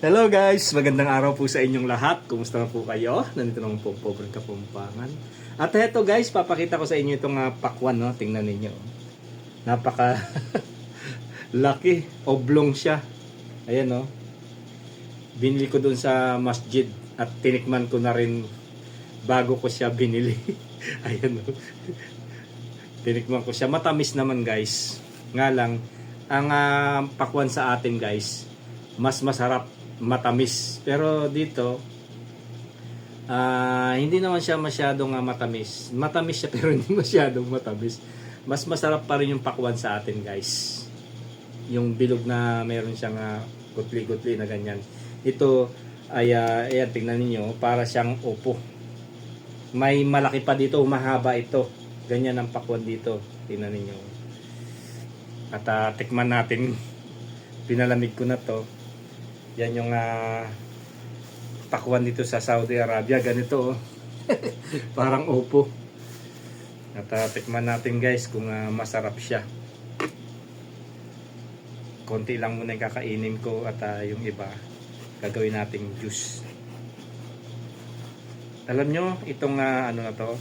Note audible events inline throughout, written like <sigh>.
Hello guys! Magandang araw po sa inyong lahat. Kumusta na po kayo? Nandito naman po po ng Kapumpangan. At eto guys, papakita ko sa inyo itong uh, pakwan. No? Tingnan ninyo. Napaka <laughs> laki. Oblong siya. Ayan no. Binili ko dun sa masjid at tinikman ko na rin bago ko siya binili. <laughs> Ayan no. Tinikman ko siya. Matamis naman guys. Nga lang, ang ah, pakwan sa atin guys, mas masarap matamis. Pero dito, ah, hindi naman siya masyadong ah, matamis. Matamis siya <laughs> pero hindi masyadong matamis. Mas masarap pa rin yung pakwan sa atin guys. Yung bilog na meron siyang ah, gutli-gutli na ganyan. Ito ay, uh, ayan, tingnan ninyo, para siyang upo. May malaki pa dito, mahaba ito. Ganyan ang pakwan dito. Tingnan ninyo. At ah, tikman natin. <laughs> Pinalamig ko na to. Yan yung ah, pakwan dito sa Saudi Arabia. Ganito oh. <laughs> Parang opo. At ah, tikman natin guys kung ah, masarap siya. Konti lang muna yung kakainin ko at ah, yung iba gagawin nating juice. Alam nyo, itong ah, ano na to,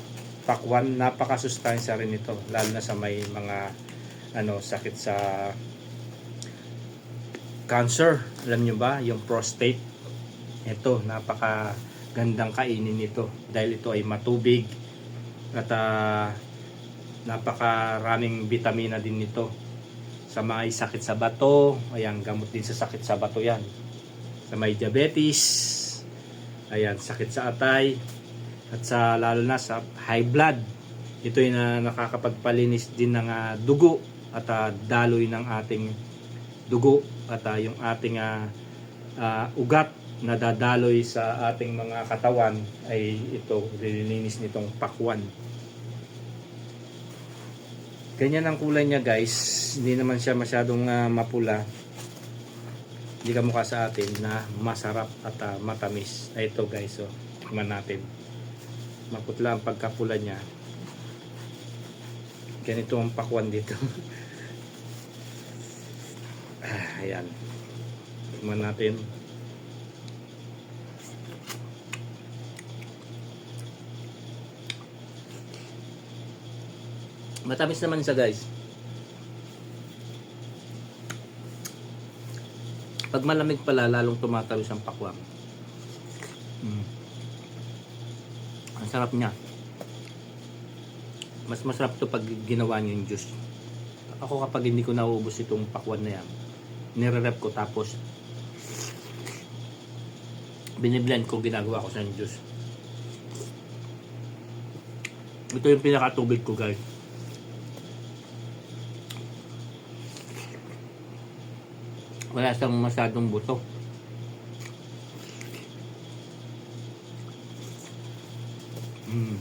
pakwan, napakasustansya rin ito. Lalo na sa may mga ano sakit sa cancer. Alam nyo ba, yung prostate. Ito, napaka gandang kainin nito dahil ito ay matubig at uh, napakaraming vitamina din nito sa mga may sakit sa bato ayan gamot din sa sakit sa bato yan sa may diabetes ayan sakit sa atay at sa lalo na sa high blood ito yung na nakakapagpalinis din ng ah, dugo at ah, daloy ng ating dugo at ah, yung ating ah, ah, ugat na dadaloy sa ating mga katawan ay ito nililinis nitong pakwan. Ganyan ang kulay niya guys. Hindi naman siya masyadong ah, mapula. Hindi ka mukha sa atin na masarap at ah, matamis. Ay ito guys so tikman natin. Maputla ang pagkapula niya. Ganito ang pakwan dito <laughs> ayan. Tikman natin. Matamis naman siya guys. Pag malamig pala lalong tumatalos ang pakwang mm. ang sarap niya. Mas masarap to pag ginawa niyo yung juice. Ako kapag hindi ko nauubos itong pakwan na yan nire-rep ko tapos biniblend ko ginagawa ko sa juice ito yung pinakatubig ko guys wala siyang masyadong buto mm.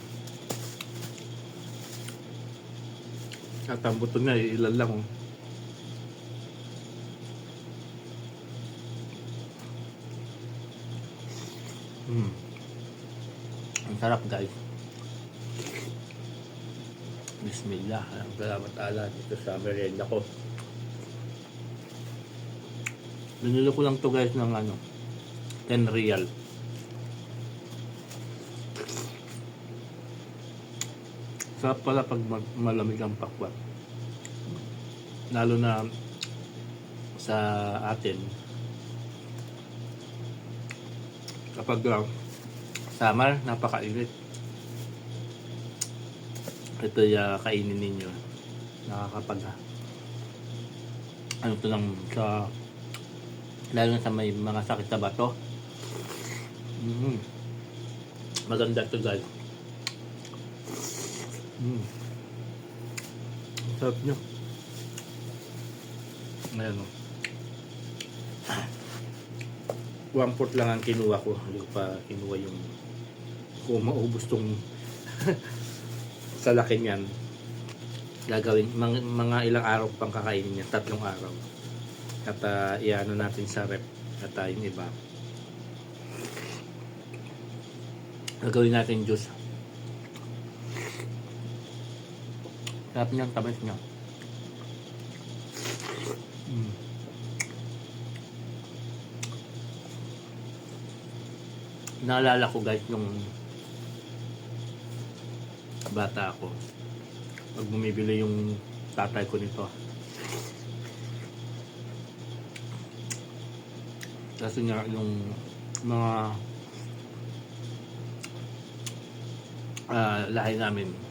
at ang buto niya ilan lang oh. Mm. Ang sarap guys. Bismillah. Salamat ala dito sa merienda ko. Binili ko lang to guys ng ano 10 real. Sarap pala pag malamig ang pakwan. Lalo na sa atin kapag uh, summer, napakainit. Ito yung kainin ninyo. Nakakapag uh, ano to lang sa lalo na sa may mga sakit sa bato. Mm. Maganda to guys. Mm. Sarap nyo. Ayan o. One fourth lang ang kinuha ko. Hindi ko pa kinuha yung kung maubos tong <laughs> sa laki niyan. Gagawin, mga, mga ilang araw pang kakainin niya. Tatlong araw. At uh, iano natin sa rep. At uh, yung iba. Gagawin natin juice. Sarap niyang tamis niya. Naalala ko guys nung bata ako pag bumibili yung tatay ko nito kasi nga yung mga ah, lahi namin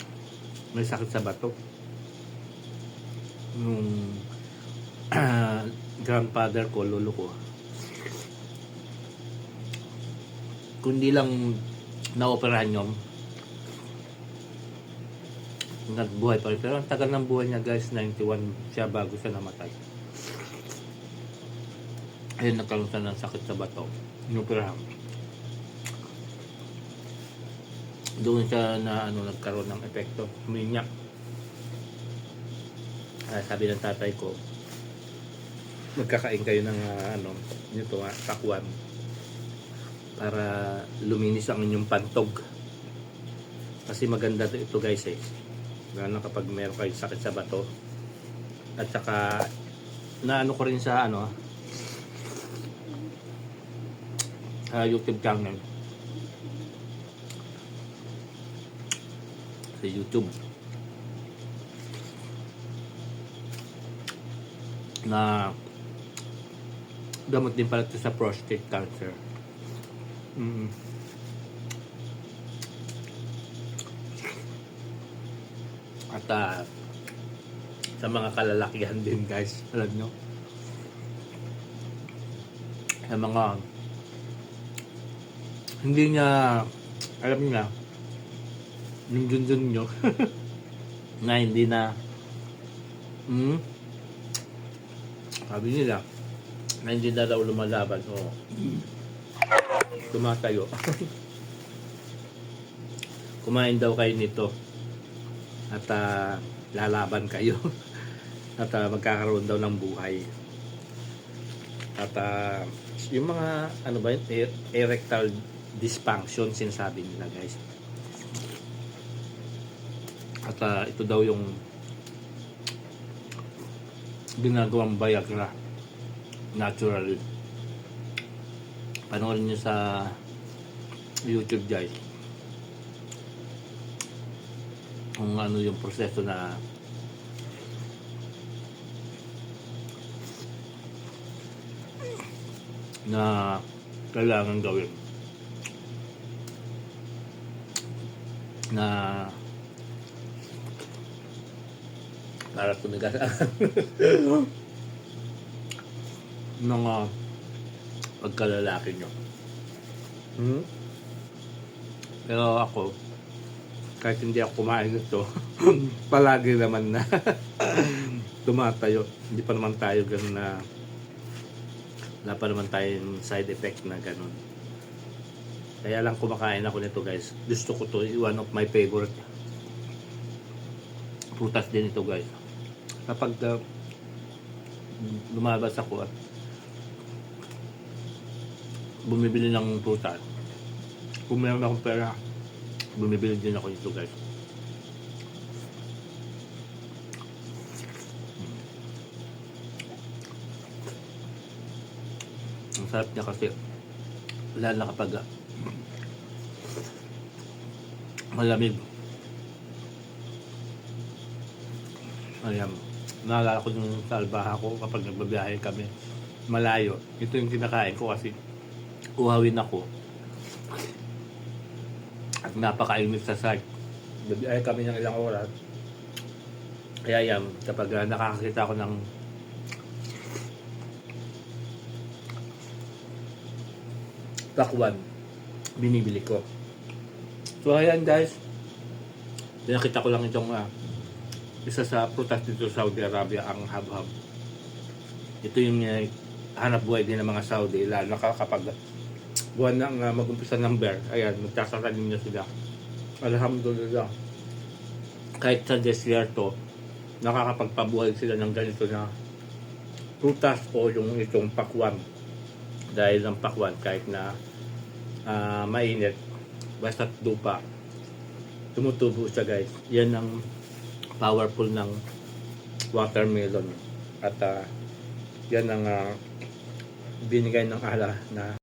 may sakit sa bato. Nung <clears throat> grandfather ko, lolo ko kundi lang naoperahan yun nagbuhay pa rin. Pero ang tagal ng buhay niya guys, 91 siya bago siya namatay. Ayun, nagkaroon siya ng sakit sa bato. Inoperahan. Doon siya na ano, nagkaroon ng epekto. Uminyak. Ah, sabi ng tatay ko, magkakain kayo ng ah, ano, nito nga, takwan para luminis ang inyong pantog. Kasi maganda to- ito guys eh. Lalo kapag meron kayong sakit sa bato. At saka, naano ko rin sa ano, ah, YouTube channel. Sa YouTube. Na gamot din pala ito sa prostate cancer. Mm. At ah, sa mga kalalakihan din guys, alam nyo. Sa mga hindi niya alam niya yung dun nyo <laughs> na hindi na hmm, sabi nila na hindi na daw lumalaban o tumatayo. Kumain daw kayo nito. At ah, lalaban kayo. <laughs> At ah, magkakaroon daw ng buhay. At ah, yung mga ano ba yun? E- erectile dysfunction sinasabi nila guys. At ah, ito daw yung ginagawang Viagra natural panoorin nyo sa YouTube guys. Kung ano yung proseso na na kailangan gawin. Na para tumigas. <laughs> Mga pagkalalaki nyo. Hmm? Pero ako, kahit hindi ako kumain nito, <laughs> palagi naman na <laughs> tumatayo. Hindi pa naman tayo ganun na wala pa naman tayong side effect na ganun. Kaya lang kumakain ako nito guys. Gusto ko to. One of my favorite prutas din ito guys. Kapag uh, lumabas ako at bumibili ng prutas, kung meron akong pera, bumibili din ako nito guys. Ang sarap niya kasi lalo na kapag ah, malamig. Ayan. Naalala ko nung sa ko kapag nagbabiyahe kami malayo. Ito yung kinakain ko kasi uhawin ako. At napakainit sa site. Babiyahe kami ng ilang oras. Kaya yan, kapag ah, nakakakita ako ng pakwan, binibili ko. So ayan guys, pinakita ko lang itong ah, isa sa prutas dito sa Saudi Arabia ang habhab. Ito yung uh, hanap buhay din ng mga Saudi, lalo na kapag buwan na uh, mag-umpisa ng bear, ayan, magtatanim niya sila. Alhamdulillah. Kahit sa desierto, nakakapagpabuhay sila ng ganito na prutas o yung itong pakwan. Dahil ng pakwan, kahit na ah, mainit, basta lupa, tumutubo siya guys. Yan ang powerful ng watermelon. At ah, yan ang ah, binigay ng ala na